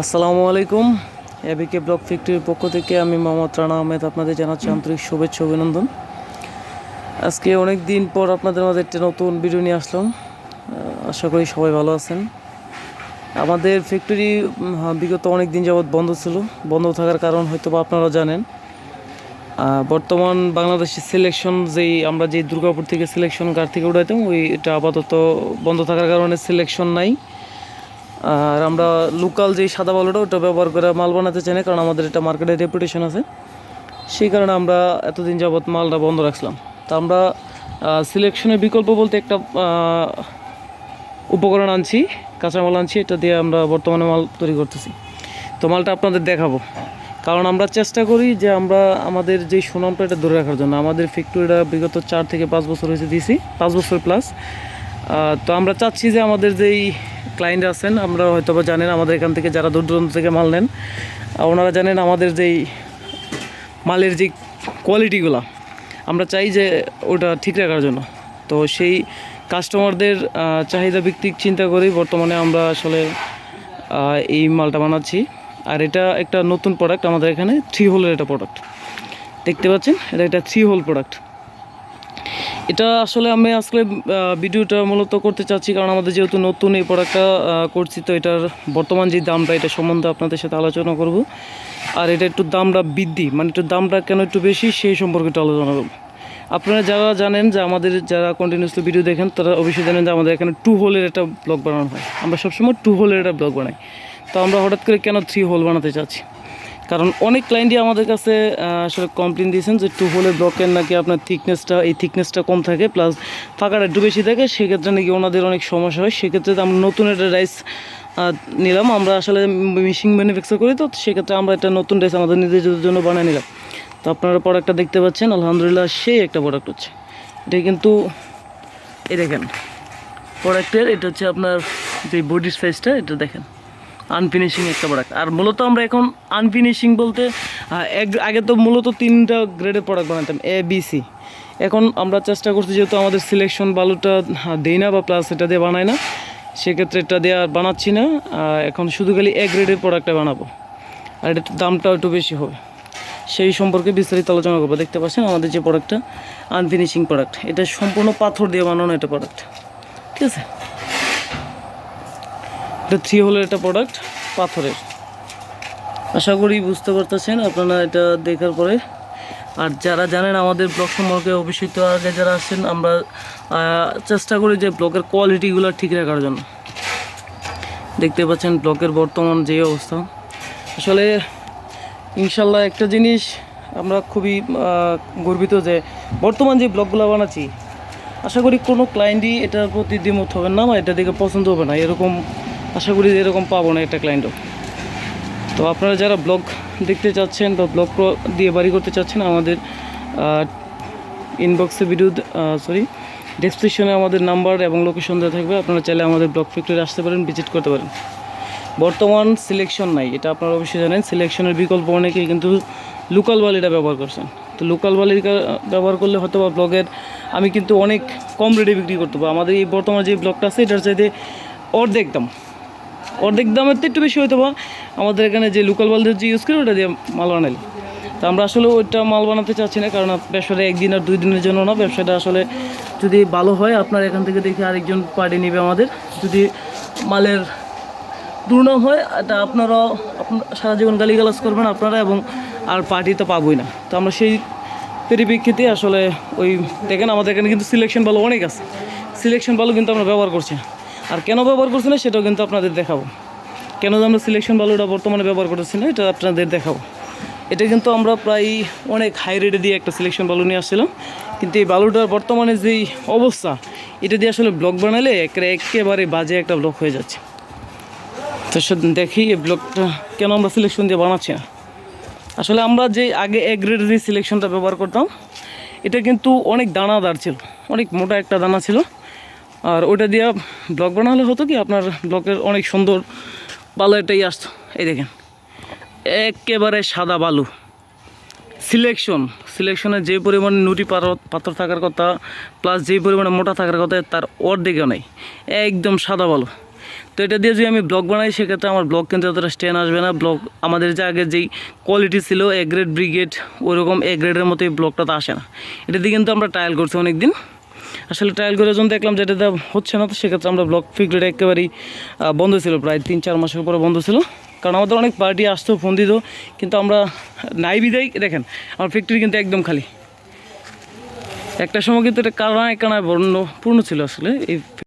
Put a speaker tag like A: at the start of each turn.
A: আসসালামু আলাইকুম। এবিকে ব্লক ফ্যাক্টরির পক্ষ থেকে আমি মোহাম্মদ রানা আহমেদ আপনাদের জানাচ্ছি আন্তরিক শুভেচ্ছা অভিনন্দন। আজকে অনেক দিন পর আপনাদের মাঝে একটা নতুন ভিডিও নিয়ে আসলাম। আশা করি সবাই ভালো আছেন। আমাদের ফ্যাক্টরি বিগত অনেক দিন যাবৎ বন্ধ ছিল। বন্ধ থাকার কারণ হয়তো বা আপনারা জানেন বর্তমান বাংলাদেশের সিলেকশন যেই, আমরা যে দুর্গাপুর থেকে সিলেকশন গাড়ি থেকে উঠাইতাম, ওই এটা আপাতত বন্ধ থাকার কারণে সিলেকশন নাই। আর আমরা লোকাল যে সাদা বালুটা, ওটা ব্যবহার করে মাল বানাতে চাই না, কারণ আমাদের এটা মার্কেটে রেপুটেশন আছে। সেই কারণে আমরা এতদিন যাবৎ মালটা বন্ধ রাখলাম তা আমরা সিলেকশনের বিকল্প বলতে একটা উপকরণ আনছি, কাঁচামাল আনছি, এটা দিয়ে আমরা বর্তমানে মাল তৈরি করতেছি। তো মালটা আপনাদের দেখাবো। কারণ আমরা চেষ্টা করি যে আমরা আমাদের যে সুনামটা এটা ধরে রাখার জন্য। আমাদের ফ্যাক্টরিটা বিগত চার থেকে পাঁচ বছর হয়েছে দিয়েছি পাঁচ বছর প্লাস তো আমরা চাচ্ছি যে আমাদের যেই ক্লায়েন্ট আছেন, আমরা হয়তো বা জানেন আমাদের এখান থেকে যারা দূর দূরান্ত থেকে মাল নেন ওনারা জানেন আমাদের যেই মালের যে কোয়ালিটিগুলো আমরা চাই যে ওটা ঠিক রাখার জন্য। তো সেই কাস্টমারদের চাহিদা ভিত্তিক চিন্তা করেই বর্তমানে আমরা আসলে এই মালটা বানাচ্ছি। আর এটা একটা নতুন প্রোডাক্ট আমাদের এখানে থ্রি হোলের একটা প্রোডাক্ট দেখতে পাচ্ছেন? এটা একটা থ্রি হোল প্রোডাক্ট এটা আসলে আমি আজকে ভিডিওটা মূলত করতে চাচ্ছি কারণ আমাদের যেহেতু নতুন এই প্রোডাক্টটা করছি, তো এটার বর্তমান যে দামটা এটা সম্বন্ধে আপনাদের সাথে আলোচনা করব। আর এটা একটু দামটা বৃদ্ধি মানে একটু দামটা কেন একটু বেশি সেই সম্পর্কে একটু আলোচনা করব। আপনারা যারা জানেন যে আমাদের যারা কন্টিনিউসলি ভিডিও দেখেন, তারা অবশ্যই জানেন যে আমাদের এখানে টু হোলের একটা ব্লগ বানানো হয়। আমরা সবসময় টু হোলের একটা ব্লগ বানাই। তো আমরা হঠাৎ করে কেন থ্রি হোল বানাতে চাচ্ছি? কারণ অনেক ক্লায়েন্টই আমাদের কাছে আসলে কমপ্লেন দিয়েছেন যে টু হোলের ব্লকের নাকি আপনার থিকনেসটা এই থিকনেসটা কম থাকে প্লাস ফাঁকাটা একটু বেশি থাকে, সেক্ষেত্রে নাকি ওনাদের অনেক সমস্যা হয়। সেক্ষেত্রে আমরা নতুন একটা রাইস নিলাম। আমরা আসলে মেশিন ম্যানুফ্যাকচার করি তো, সেক্ষেত্রে আমরা একটা নতুন রাইস আমাদের নিজেদের জন্য বানিয়ে নিলাম। তো আপনারা প্রোডাক্টটা দেখতে পাচ্ছেন, আলহামদুলিল্লাহ সেই একটা প্রোডাক্ট হচ্ছে। এটা কিন্তু, এই দেখেন প্রোডাক্টের এটা হচ্ছে আপনার যে বডির সাইজটা এটা দেখেন। আনফিনিশিং একটা প্রোডাক্ট আর মূলত আমরা এখন আনফিনিশিং বলতে আগে তো মূলত তিনটা গ্রেডের প্রোডাক্ট বানাতাম এ বি সি এখন আমরা চেষ্টা করছি যেহেতু আমাদের সিলেকশন বালুটা হ্যাঁ, দেই না বা প্লাস এটা দিয়ে বানাই না সেক্ষেত্রে এটা দিয়ে আর বানাচ্ছি না এখন শুধু খালি এ গ্রেডের প্রোডাক্টটা বানাবো। আর এটা দামটাও একটু বেশি হবে। সেই সম্পর্কে বিস্তারিত আলোচনা করব। দেখতে পাচ্ছেন আমাদের যে প্রোডাক্টটা আনফিনিশিং প্রোডাক্ট এটা সম্পূর্ণ পাথর দিয়ে বানানো এটা প্রোডাক্ট ঠিক আছে? এটা থ্রি হোলের একটা প্রোডাক্ট পাথরের। আশা করি বুঝতে পারতেছেন আপনারা এটা দেখার পরে। আর যারা জানেন আমাদের ব্লগ সম্পর্কে, অবশ্যই তো আগে যারা আছেন, আমরা চেষ্টা করি যে ব্লগের কোয়ালিটিগুলো ঠিক রাখার জন্য। দেখতে পাচ্ছেন ব্লগের বর্তমান যে অবস্থা। আসলে, ইনশাল্লাহ একটা জিনিস আমরা খুবই গর্বিত যে বর্তমান যে ব্লগগুলো বানাচ্ছি, আশা করি কোনো ক্লায়েন্টই এটার প্রতি দ্বিমত হবে না বা এটা দেখে পছন্দ হবে না। এরকম আশা করি এরকম পাবো না একটা ক্লায়েন্টও তো আপনারা যারা ব্লগ দেখতে চাচ্ছেন বা ব্লগ দিয়ে বাড়ি করতে চাচ্ছেন, আমাদের ইনবক্সে ভিডিও সরি ডেসক্রিপশনে আমাদের নাম্বার এবং লোকেশন দেওয়া থাকবে। আপনারা চাইলে আমাদের ব্লগ ফ্যাক্টরি আসতে পারেন ভিজিট করতে পারেন। বর্তমান সিলেকশন নাই, এটা আপনারা অবশ্যই জানেন। সিলেকশনের বিকল্প অনেকেই কিন্তু লোকাল বালিটা ব্যবহার করছেন। তো লোকাল বালির ব্যবহার করলে হয়তো বা ব্লগের আমি কিন্তু অনেক কম রেটে বিক্রি করতে পারব। আমাদের এই বর্তমান যে ব্লগটা আছে, এটার চাইতে অর্ধেক দাম। অর্ধেক দামের তো একটু বেশি হয়তো পারে আমাদের এখানে যে লোকাল বালদের যে ইউজ করি, ওটা দিয়ে মাল বানাইলে। তো আমরা আসলে ওইটা মাল বানাতে চাচ্ছি না, কারণ ব্যবসাটা একদিন আর দুই দিনের জন্য না। ব্যবসাটা আসলে যদি ভালো হয়, আপনার এখান থেকে দেখে আরেকজন পার্টি নেবে আমাদের। যদি মালের দুর্নাম হয়, এটা আপনারাও আপনার সারা জীবন গালিগালাজ করবেন আপনারা এবং আর পার্টি তো পাবোই না। তো আমরা সেই পরিপ্রেক্ষিতে আসলে ওই দেখেন আমাদের এখানে কিন্তু সিলেকশন ভালো অনেক আছে। সিলেকশন ভালো কিন্তু আমরা ব্যবহার করছি। আর কেন ব্যবহার করছি না সেটাও কিন্তু আপনাদের দেখাবো। কেন আমরা সিলেকশন ভালোটা বর্তমানে ব্যবহার করতেছি না, এটা আপনাদের দেখাবো। এটা কিন্তু আমরা প্রায় অনেক হাই রেটে দিয়ে একটা সিলেকশন বালু নিয়ে আসছিলাম। কিন্তু এই বালুটার বর্তমানে যেই অবস্থা, এটা দিয়ে আসলে ব্লক বানালে একেবারে একেবারে বাজে একটা ব্লক হয়ে যাচ্ছে। তো সে দেখি এই ব্লকটা কেন আমরা সিলেকশন দিয়ে বানাচ্ছি না। আসলে আমরা যে আগে এ গ্রেডের যে সিলেকশনটা ব্যবহার করতাম, এটা কিন্তু অনেক দানাদার ছিল, অনেক মোটা একটা দানা ছিল। আর ওটা দিয়ে ব্লক বানালে হতো কি, আপনার ব্লকের অনেক সুন্দর ভালো একটাই আসতো। এই দেখেন, একেবারে সাদা বালু। সিলেকশন সিলেকশনে যে পরিমাণে নুটি পাথর থাকার কথা প্লাস যে পরিমাণে মোটা থাকার কথা, তার অর্ধেকও নেই। একদম সাদা বালু। তো এটা দিয়ে যদি আমি ব্লগ বানাই, সেক্ষেত্রে আমার ব্লগ কিন্তু এতটা স্ট্যান্ড আসবে না। ব্লগ, আমাদের যে আগে যেই কোয়ালিটি ছিল এ গ্রেড ব্রিগেড ওরকম এ গ্রেডের মতো এই ব্লগটা তো আসে না। এটা দিয়ে কিন্তু আমরা ট্রায়াল করছি অনেক দিন আসলে ট্রায়াল করে যখন দেখলাম যে এটা হচ্ছে না, তো সেক্ষেত্রে আমরা ব্লগ ফিক্রেট একেবারেই বন্ধ ছিল। প্রায় তিন, চার মাসের পরে বন্ধ ছিল। কারণ আমাদের অনেক পার্টি আসতো ফোন দিত, কিন্তু আমরা নাই বিদায়, দেখেন, আমার ফ্যাক্টরি কিন্তু একদম খালি। একটা সময় কিন্তু এটা কারণায় কানায় বর্ণ পূর্ণ ছিল আসলে। এই